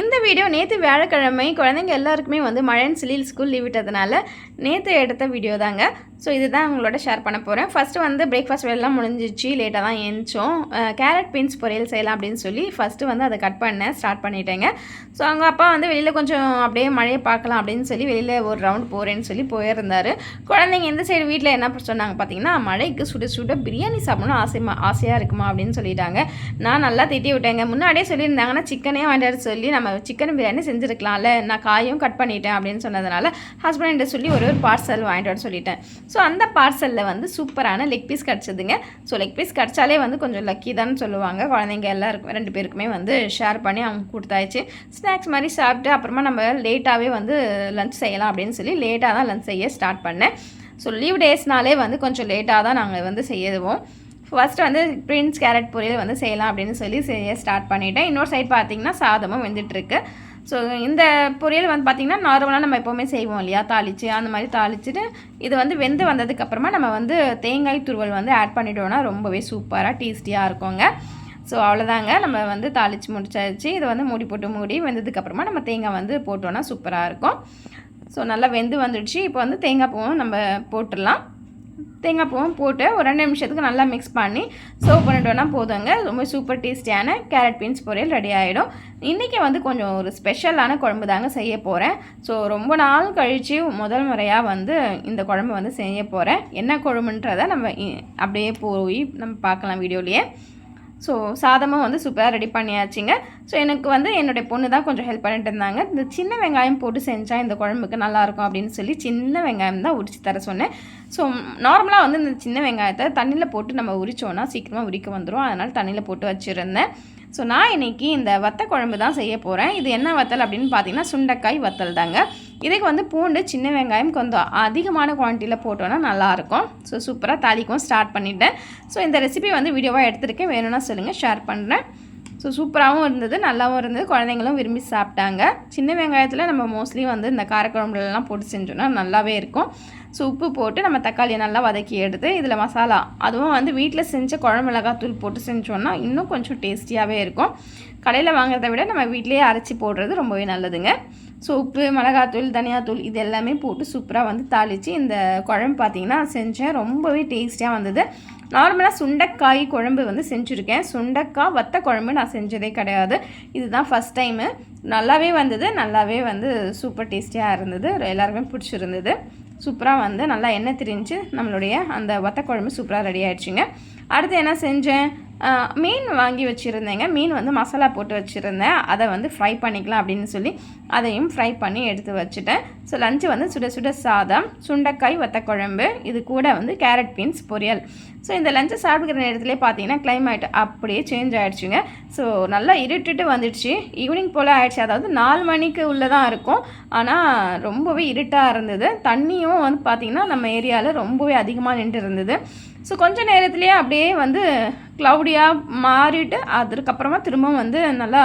இந்த வீடியோ நேற்று வியாழக்கிழமை குழந்தைங்க எல்லாருக்குமே வந்து மழைன்னு சிலில் ஸ்கூல் லீவ் விட்டதுனால நேற்று எடுத்த வீடியோ தாங்க. ஸோ இதுதான் உங்களோட ஷேர் பண்ண போகிறேன் ஃபஸ்ட்டு வந்து பிரேக்ஃபாஸ்ட் வேலைலாம் முடிஞ்சிச்சு. லேட்டாக தான் எழுந்தோம் கேரட் பீன்ஸ் பொரியல் செய்யலாம் அப்படின்னு சொல்லி ஃபஸ்ட்டு வந்து அதை கட் பண்ணேன். ஸ்டார்ட் பண்ணிட்டேங்க. ஸோ அவங்க அப்பா வந்து வெளியில் கொஞ்சம் அப்படியே மழையை பார்க்கலாம் அப்படின்னு சொல்லி வெளியில் ஒரு ரவுண்ட் போகிறேன்னு சொல்லி போயிருந்தார். குழந்தைங்க இந்த சைடு வீட்டில் என்ன சொன்னாங்க பார்த்தீங்கன்னா மழைக்கு சுட சுட பிரியாணி சாப்பிடணும் ஆசைமா ஆசையாக இருக்குமா? அப்படின்னு சொல்லிட்டாங்க. நான் நல்லா திட்டி விட்டேங்க. முன்னாடியே சொல்லியிருந்தாங்கன்னா சிக்கனே வாங்கிட்டு சொல்லி நம்ம சிக்கன் பிரியாணி செஞ்சுருக்கலாம்ல. நான் காயும் கட் பண்ணிட்டேன். அப்படின்னு சொன்னதுனால ஹஸ்பண்ட் சொல்லி ஒரு ஒரு பார்சல் வாங்கிட்டு வர சொல்லிட்டேன். ஸோ அந்த பார்சலில் வந்து சூப்பரான லெக் பீஸ் கிடச்சிதுங்க. ஸோ லெக் பீஸ் கிடச்சாலே வந்து கொஞ்சம் லக்கி தான் சொல்லுவாங்க. குழந்தைங்க எல்லாருக்கும் ரெண்டு பேருக்குமே வந்து ஷேர் பண்ணி அவங்க கொடுத்தாச்சு. ஸ்நாக்ஸ் மாதிரி சாப்பிட்டு அப்புறமா நம்ம லேட்டாகவே வந்து லஞ்ச் செய்யலாம் அப்படின்னு சொல்லி லேட்டாக தான் லஞ்ச் செய்ய ஸ்டார்ட் பண்ணேன். ஸோ லீவ் டேஸ்னாலே வந்து கொஞ்சம் லேட்டாக தான் நாங்கள் வந்து செய்யவும் ஃபஸ்ட்டு வந்து பிரின்ஸ் கேரட் பொரியல் வந்து செய்யலாம் அப்படின்னு சொல்லி செய்ய ஸ்டார்ட் பண்ணிவிட்டேன் இன்னொரு சைட் பார்த்தீங்கன்னா சாதமும் வெந்துட்டுருக்கு. ஸோ இந்த பொரியல் வந்து பார்த்திங்கன்னா நார்மலாக நம்ம எப்போவுமே செய்வோம் இல்லையா? தாளித்து அந்த மாதிரி தாளிச்சுட்டு இது வந்து வெந்து வந்ததுக்கப்புறமா நம்ம வந்து தேங்காய் துருவல் வந்து ஆட் பண்ணிட்டோன்னா ரொம்பவே சூப்பராக டேஸ்டியாக இருக்குங்க. ஸோ அவ்வளோதாங்க நம்ம வந்து தாளித்து முடிச்சாச்சு. இதை வந்து மூடி போட்டு மூடி வெந்ததுக்கப்புறமா நம்ம தேங்காய் வந்து போட்டோன்னா சூப்பராக இருக்கும். ஸோ நல்லா வெந்து வந்துடுச்சு. இப்போ வந்து தேங்காய் பூவும் நம்ம போட்டுடலாம். தேங்காய் பூவும் போட்டு ஒரு ரெண்டு நிமிஷத்துக்கு நல்லா மிக்ஸ் பண்ணி சர்வ் பண்ணிட்டோன்னா போதுங்க. ரொம்ப சூப்பர் டேஸ்டியான கேரட் பீன்ஸ் பொரியல் ரெடி ஆகிடும் இன்றைக்கி வந்து கொஞ்சம் ஒரு ஸ்பெஷலான குழம்பு தாங்க செய்ய போகிறேன் ஸோ ரொம்ப நாள் கழித்து முதல் முறையாக வந்து இந்த குழம்பு வந்து செய்ய போகிறேன் என்ன குழம்புன்றதை நம்ம அப்படியே போய் நம்ம பார்க்கலாம் வீடியோலேயே. ஸோ சாதமும் வந்து சூப்பராக ரெடி பண்ணியாச்சுங்க. ஸோ எனக்கு வந்து என்னுடைய பொண்ணு தான் கொஞ்சம் ஹெல்ப் பண்ணிட்டு இருந்தாங்க. இந்த சின்ன வெங்காயம் போட்டு செஞ்சால் இந்த குழம்புக்கு நல்லாயிருக்கும் அப்படின்னு சொல்லி சின்ன வெங்காயம் தான் உரிச்சு தர சொன்னேன். ஸோ நார்மலாக வந்து இந்த சின்ன வெங்காயத்தை தண்ணியில் போட்டு நம்ம உரித்தோன்னா சீக்கிரமாக உரிக்க வந்துடும் அதனால் தண்ணியில் போட்டு வச்சுருந்தேன். ஸோ நான் இன்றைக்கி இந்த வத்த குழம்பு தான் செய்ய போகிறேன் இது என்ன வத்தல் அப்படின்னு பார்த்தீங்கன்னா சுண்டைக்காய் வத்தல் தாங்க. இதுக்கு வந்து பூண்டு சின்ன வெங்காயம் கொஞ்சம் அதிகமான குவான்டிட்டியில் போட்டோன்னா நல்லாயிருக்கும். ஸோ சூப்பராக தாளிக்கும் ஸ்டார்ட் பண்ணிவிட்டேன் ஸோ இந்த ரெசிபி வந்து வீடியோவாக எடுத்துருக்கேன். வேணும்னா சொல்லுங்கள் ஷேர் பண்ணுறேன் ஸோ சூப்பராகவும் இருந்தது நல்லாவும் இருந்தது. குழந்தைங்களும் விரும்பி சாப்பிட்டாங்க. சின்ன வெங்காயத்தில் நம்ம மோஸ்ட்லி வந்து இந்த காரக்குழம்புலலாம் போட்டு செஞ்சோன்னா நல்லாவே இருக்கும். ஸோ உப்பு போட்டு நம்ம தக்காளியை நல்லா வதக்கி எடுத்து இதில் மசாலா அதுவும் வந்து வீட்டில் செஞ்ச குழம்பு போட்டு செஞ்சோன்னா இன்னும் கொஞ்சம் டேஸ்டியாகவே இருக்கும். கடையில் வாங்குறத விட நம்ம வீட்டிலேயே அரைச்சி போடுறது ரொம்பவே நல்லதுங்க. ஸோ உப்பு மிளகாத்தூள் தனியாத்தூள் இது எல்லாமே போட்டு சூப்பராக வந்து தாளித்து இந்த குழம்பு பார்த்திங்கன்னா செஞ்சேன். ரொம்பவே டேஸ்டியாக வந்தது. நார்மலாக சுண்டைக்காய் குழம்பு வந்து செஞ்சுருக்கேன். சுண்டைக்காய் வத்த குழம்பு நான் செஞ்சதே கிடையாது. இதுதான் ஃபஸ்ட் டைமு நல்லாவே வந்தது. நல்லாவே வந்து சூப்பர் டேஸ்டியாக இருந்தது. எல்லாருமே பிடிச்சிருந்தது. சூப்பராக வந்து நல்லா எண்ணெய் திரிஞ்சு நம்மளுடைய அந்த வத்த குழம்பு சூப்பராக ரெடி ஆகிடுச்சிங்க அடுத்து என்ன செஞ்சேன்? மீன் வாங்கி வச்சுருந்தேங்க. மீன் வந்து மசாலா போட்டு வச்சுருந்தேன். அதை வந்து ஃப்ரை பண்ணிக்கலாம் அப்படின்னு சொல்லி அதையும் ஃப்ரை பண்ணி எடுத்து வச்சுட்டேன். ஸோ லஞ்சு வந்து சுட சுட சாதம் சுண்டைக்காய் வத்தக்குழம்பு இது கூட வந்து கேரட் பீன்ஸ் பொரியல். ஸோ இந்த லஞ்சை சாப்பிடுக்கிற நேரத்துலேயே பார்த்தீங்கன்னா கிளைமேட் அப்படியே சேஞ்ச் ஆகிடுச்சுங்க ஸோ நல்லா இருட்டுட்டு வந்துடுச்சு. ஈவினிங் போல் ஆகிடுச்சு அதாவது நாலு மணிக்கு உள்ளே தான் இருக்கும். ஆனால் ரொம்பவே இருட்டாக இருந்தது. தண்ணியும் வந்து பார்த்திங்கன்னா நம்ம ஏரியாவில் ரொம்பவே அதிகமாக நின்று இருந்தது. ஸோ கொஞ்ச நேரத்துலேயே அப்படியே வந்து க்ளவுடியாக மாறிட்டு அதுக்கப்புறமா திரும்பவும் வந்து நல்லா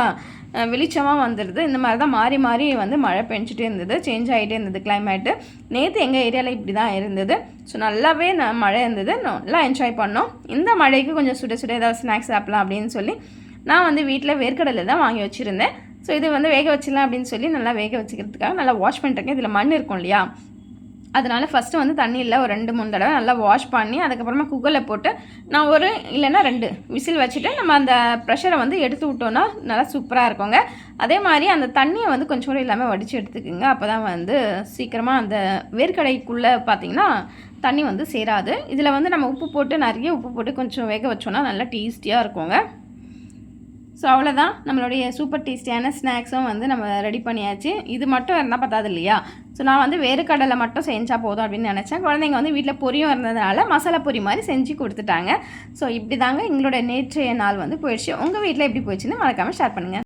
வெளிச்சமாக வந்துடுது இந்த மாதிரி தான் மாறி மாறி வந்து மழை பெஞ்சிட்டே இருந்தது. சேஞ்ச் ஆகிட்டே இருந்தது கிளைமேட்டு நேற்று எங்கள் ஏரியாவில் இப்படி தான் இருந்தது. ஸோ நல்லாவே நான் மழை இருந்தது. நல்லா என்ஜாய் பண்ணோம். இந்த மழைக்கு கொஞ்சம் சுட சுட ஏதாவது ஸ்நாக்ஸ் சாப்பிட்லாம் அப்படின்னு சொல்லி நான் வந்து வீட்டில் வேர்க்கடலை தான் வாங்கி வச்சுருந்தேன். ஸோ இது வந்து வேக வச்சிடலாம் அப்படின்னு சொல்லி நல்லா வேக வச்சுக்கிறதுக்காக நல்லா வாஷ் பண்ணிட்டுருக்கேன் இதில் மண் இருக்கும் இல்லையா? அதனால் ஃபஸ்ட்டு வந்து தண்ணியில் ஒரு ரெண்டு மூணு தடவை நல்லா வாஷ் பண்ணி அதுக்கப்புறமா குக்கரில் போட்டு நான் ஒரு இல்லைன்னா ரெண்டு விசில் வச்சுட்டு நம்ம அந்த ப்ரெஷரை வந்து எடுத்து விட்டோன்னா நல்லா சூப்பராக இருக்குங்க. அதே மாதிரி அந்த தண்ணியை வந்து கொஞ்சம் கூட இல்லாமல் வடித்து எடுத்துக்கோங்க. அப்போ தான் வந்து சீக்கிரமாக அந்த வேர்க்கடைக்குள்ளே பார்த்திங்கன்னா தண்ணி வந்து சேராது. இதில் வந்து நம்ம உப்பு போட்டு நிறைய உப்பு போட்டு கொஞ்சம் வேக வச்சோன்னா நல்லா டேஸ்டியாக இருக்குங்க. ஸோ அவ்வளோதான் நம்மளுடைய சூப்பர் டேஸ்டியான ஸ்நாக்ஸும் வந்து நம்ம ரெடி பண்ணியாச்சு. இது மட்டும் இருந்தால் பத்தாது இல்லையா? ஸோ நான் வந்து வேறு கடலை மட்டும் செஞ்சால் போதும் அப்படின்னு நினச்சேன். குழந்தைங்க வந்து வீட்டில் பொரியும் இருந்ததுனால மசாலா பொரி மாதிரி செஞ்சு கொடுத்துட்டாங்க. ஸோ இப்படி தாங்க எங்களோட நேற்றைய நாள் வந்து போயிடுச்சு. உங்கள் வீட்டில் எப்படி போயிடுச்சுன்னு மறக்காமல் ஷேர் பண்ணுங்கள்